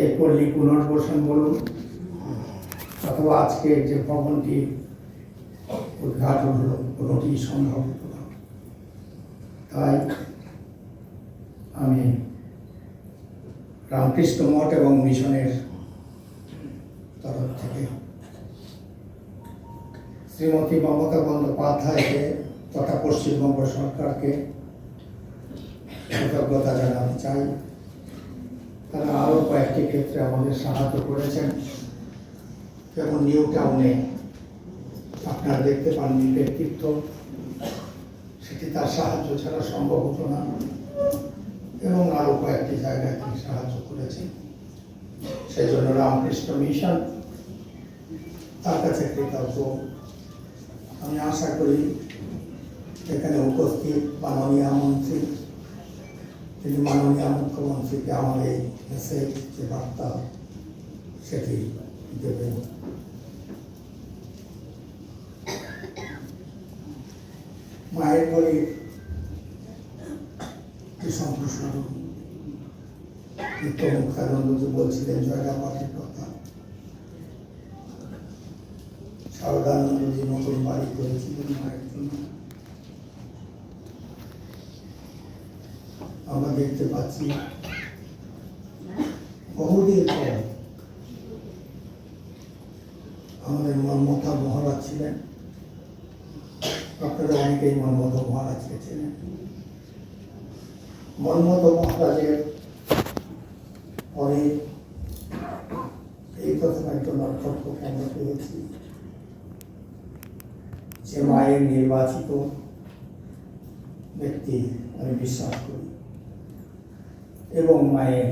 এই পল্লী পুনর্বাসন বলুন। অথবা আজকে যে ভবনটি উদ্ঘাটন হলো, কোনোটি সম্ভব তাই আমি রামকৃষ্ণ মঠ এবং মিশনের তরফ থেকে শ্রীমতী মমতা বন্দ্যোপাধ্যায়কে তথা পশ্চিমবঙ্গ সরকারকে কৃতজ্ঞতা জানাতে চাই। তারা আরও কয়েকটি ক্ষেত্রে আমাদের সাহায্য করেছেন। যেমন নিউ টাউনে আপনারা দেখতে পান ব্যক্তিত্ব সেটি তার সাহায্য ছাড়া সম্ভব হতো না এবং আরও কয়েকটি জায়গায় তিনি সাহায্য করেছেন। সেই জন্য রামকৃষ্ণ মিশন তার কাছে কৃতজ্ঞ। আমি আশা করি এখানে উপস্থিত মাননীয় মন্ত্রী তিনি মাননীয় মুখ্যমন্ত্রীকে আমার এই মেসেজ যে বার্তা সেটি দেবেন। মায়ের যে সম্প্রসারণ। বলছিলেন জয়রাবাটের কথা। সারদানন্দজি নতুন বাড়ি করেছিলেন মায়ের জন্য। আমরা দেখতে পাচ্ছি। বহুদিন পর আমাদের মনমতা মহারাজ ছিলেন। আপনারা অনেকেই মনমত মহারাজকে ছিলেন মনমত মহারাজের পরে এই প্রথম একজন নক্ষত্রকে আমরা পেয়েছি। যে মায়ের নির্বাচিত ব্যক্তি আমি বিশ্বাস করি। এবং মায়ের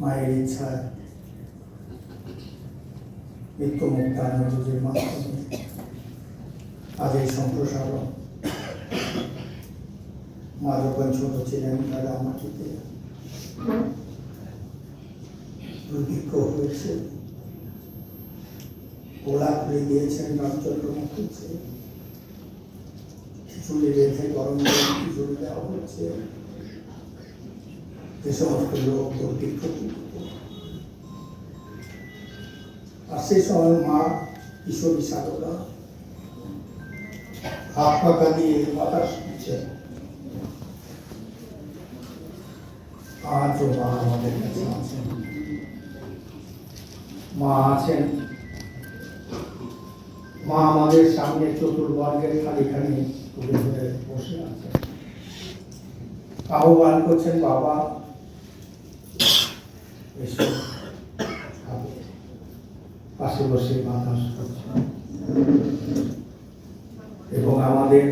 মায়ের ইচ্ছায় মৃত্যু মুক্তানন্দজির মাধ্যমে আজ সম্প্রসারণ। মা যখন ছোট ছিলেন, তারা মাটিতে দুর্ভিক্ষ হয়েছে। গোলা খুলে দিয়েছেন রামচন্দ্র মুখুজ্জে খিচুড়ি রেখে গরম গরম খিচুড়ি দেওয়া হচ্ছে। দুর্ভিক্ষ আর সেই সময় মা কিশোরী সাধনা হাত পাকা দিয়ে বাতাস মা আমাদের কাছে আছেন মা আছেন মা আমাদের সামনে চতুর্বর্গের খালি খালি বসে আছেন আহ্বান করছেন বাবা এসো খাবে। পাশে বসে বাতাস করছে এবং আমাদের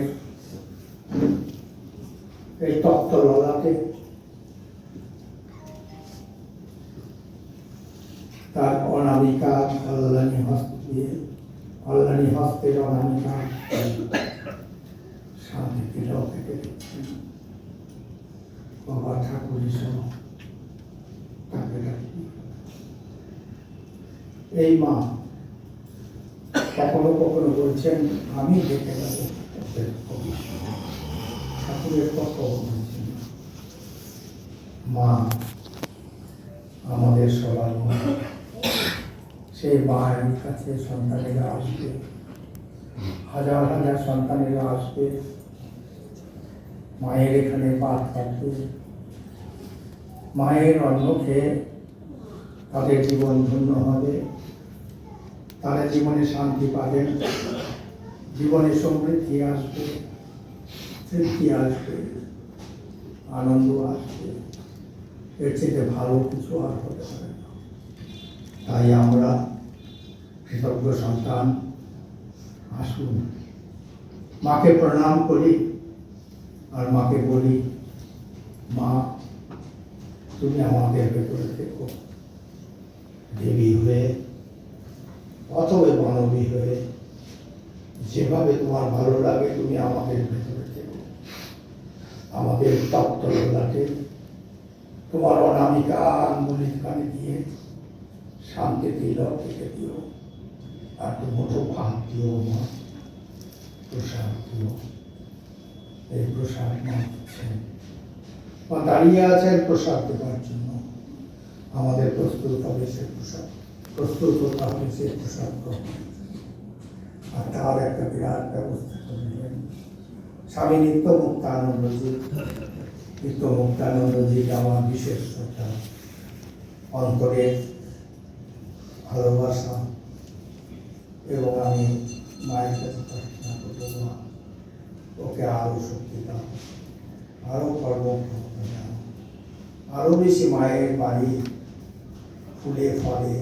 এই তপ্ত ললাটে তার অনামিকা কল্যাণী হস্ত দিয়ে, কল্যাণী হস্তের অনামিকা শান্তি তিলক থেকে বাবা ঠাকুর সহ তাকে ডাকি এই মা কখনো কখনো বলছেন, আমি দেখে যাব ঠাকুরের কথা মা, আমাদের সবার সেই মায়ের কাছে সন্তানেরা আসবে, হাজার হাজার সন্তানেরা আসবে, মায়ের এখানে পাত থাকবে। মায়ের অন্ন খেয়ে তাদের জীবন ধন্য হবে। তারা জীবনে শান্তি পাবেন, জীবনে সমৃদ্ধি আসবে, তৃপ্তি আসবে, আনন্দ আসবে। এর থেকে ভালো কিছু আর হতে পারে না। তাই আমরা কৃতজ্ঞ সন্তান, আসুন। মাকে প্রণাম করি আর মাকে বলি, মা তুমি আমাদের ভেতরে থেকো। দেবী হয়ে, অথবা মানবী হয়ে, যেভাবে তোমার ভালো লাগে তুমি আমাদের ভেতরে থেকো। আমাদের তপ্তলাকে তোমার অনামিকা আঙ্গুলির কানে দিয়ে শান্তি দিল থেকে দিও। আর তো মুঠো ভাত দিও মা প্রসাদ দিও এই প্রসাদ মা দিচ্ছেন মা দাঁড়িয়ে আছেন প্রসাদ দেওয়ার জন্য। আমাদের প্রস্তুত হবে সে প্রসাদ। প্রস্তুত হতে হবে সে প্রসাদ আর তার একটা বিরাট ব্যবস্থা করে করলেন স্বামী নিত্য মুক্তানন্দজি নিত্য মুক্তানন্দজিকে আমার বিশেষ শ্রদ্ধা। অন্তরে ভালোবাসা এবং আমি মায়ের কাছে প্রার্থনা করব ওকে আরও শক্তি দাও। আরও কর্মক্ষমতা দাও আরও বেশি মায়ের বাড়ি ফুলে ফলে।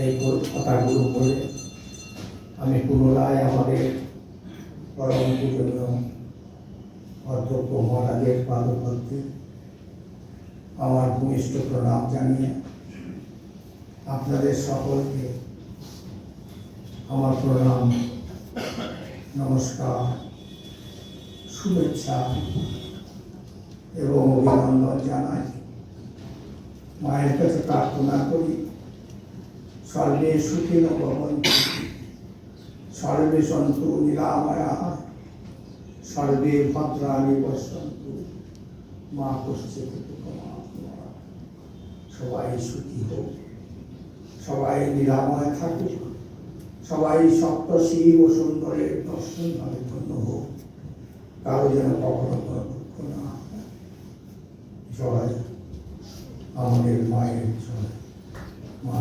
এই কথাগুলো বলে আমি পুনরায় আমাদের পরম পূজনীয় অধ্যক্ষ মহারাজের পাদপদ্মে আমার ভূমিষ্ঠ প্রণাম জানিয়ে আপনাদের সকলকে আমার প্রণাম, নমস্কার। শুভেচ্ছা এবং অভিনন্দন জানাই। মায়ের কাছে প্রার্থনা করি, সর্বে সুখীন ভবন্তু। সর্বে সন্তু নিরাময়া। সর্বে ভদ্রাণি পশ্যন্তু মা দুঃখমা সবাই সুখী হোক। সবাই নিরাময় থাকুক। সবাই সপ্ত ও সুন্দরের দর্শন হোক কারও যেন কখনো জয় আমাদের মায়ের জয় মা।